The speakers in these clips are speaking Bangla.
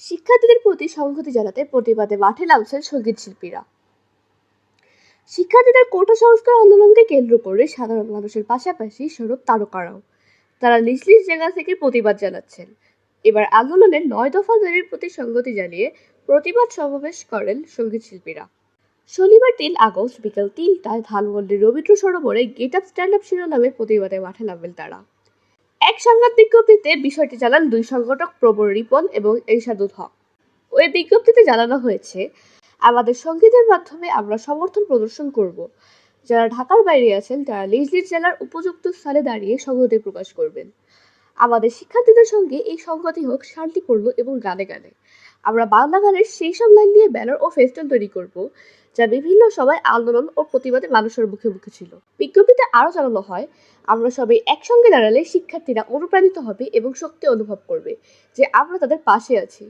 শিক্ষার্থীদের প্রতি সংহতি জানাতে প্রতিবাদে মাঠে নামছেন সংগীত শিল্পীরা। শিক্ষার্থীদের কোটা সংস্কার আন্দোলনকে কেন্দ্র করে সাধারণ মানুষের পাশাপাশি সৌরভ তারকারাও তারা নিজ নিজ জায়গা থেকে প্রতিবাদ জানাচ্ছেন। এবার আন্দোলনের নয় দফা দাবির প্রতি সংগতি জানিয়ে প্রতিবাদ সমাবেশ করেন সংগীত শিল্পীরা। শনিবার তিন আগস্ট বিকেল তিনটায় ধানমন্ডির রবীন্দ্র সরোবরে গেট আপ স্ট্যান্ড আপ শিরোনামে প্রতিবাদে মাঠে নামবেন তারা। এক সংবাদ বিজ্ঞপ্তিতে বিষয়টি জানান দুই সংগঠক প্রবর রিপন এবং এরশাদুল হক। ওই বিজ্ঞপ্তিতে জানানো হয়েছে, আমাদের সঙ্গীতের মাধ্যমে আমরা সমর্থন প্রদর্শন করব। যারা ঢাকার বাইরে আছেন, তারা নিজ নিজ জেলার উপযুক্ত স্থানে দাঁড়িয়ে সংহতি প্রকাশ করবেন। আমাদের শিক্ষার্থীদের সঙ্গে এই সংহতি হোক শান্তিপূর্ণ এবং গানে গানে। আমরা বাংলা গানের সেই সব লাইন দিয়ে ব্যানার ও ফেস্টুন তৈরি করব, যা বিভিন্ন সময় আন্দোলন ও প্রতিবাদে মানুষের মুখে মুখে ছিল। বিজ্ঞপ্তিতে আরও জানানো হয়, আমরা সবাই একসঙ্গে দাঁড়ালে শিক্ষার্থীরা অনুপ্রাণিত হবে এবং শক্তি অনুভব করবে যে আমরা তাদের পাশে আছি।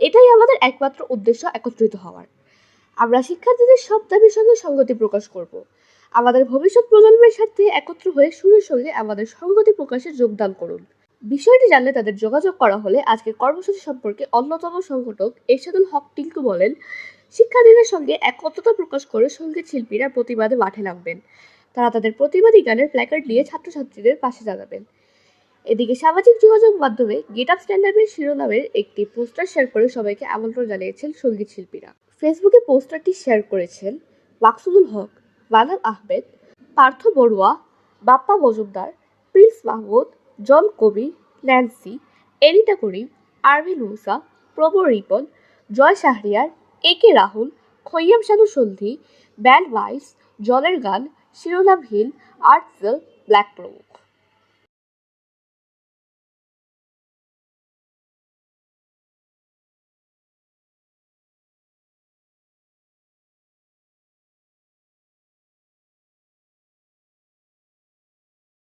এটাই আমাদের একমাত্র উদ্দেশ্য একত্রিত হওয়ার। আমরা শিক্ষার্থীদের সব দাবির সঙ্গে সংগতি প্রকাশ করব। আমাদের ভবিষ্যৎ প্রজন্মের সাথে একত্র হয়ে সুরের সঙ্গে আমাদের সংগতি প্রকাশে যোগদান করুন। বিষয়টি জানলে তাদের যোগাযোগ করা হলে আজকের কর্মসূচি সম্পর্কে অন্যতম সংগঠক এরশাদুল হক টিঙ্কু বলেন, শিক্ষার্থীদের সঙ্গে একত্রতা প্রকাশ করে সংগীত শিল্পীরা প্রতিবাদে মাঠে নামবেন। তারা তাদের প্রতিবাদী গানের প্ল্যাকার্ড নিয়ে ছাত্রছাত্রীদের পাশে দাঁড়াবেন। এদিকে সামাজিক যোগাযোগ মাধ্যমে গেট আপ স্ট্যান্ডার্ডের শিরোনামের একটি পোস্টার শেয়ার করে সবাইকে আমন্ত্রণ জানিয়েছেন সংগীত শিল্পীরা। ফেসবুকে পোস্টারটি শেয়ার করেছেন Maksudul Haque, Manab Ahmed, Partha Barua, Bappa Majumder, Prince Mahmud John Kabi, Nancy Elita Karim Arvin Musa Probor Ripon, Joy Shahriar, A K Rahul, Khaiyam Shanu Sondhi, band vice জলের গান শিরোনামহীন আর্টসেল, ব্ল্যাক প্রমুখ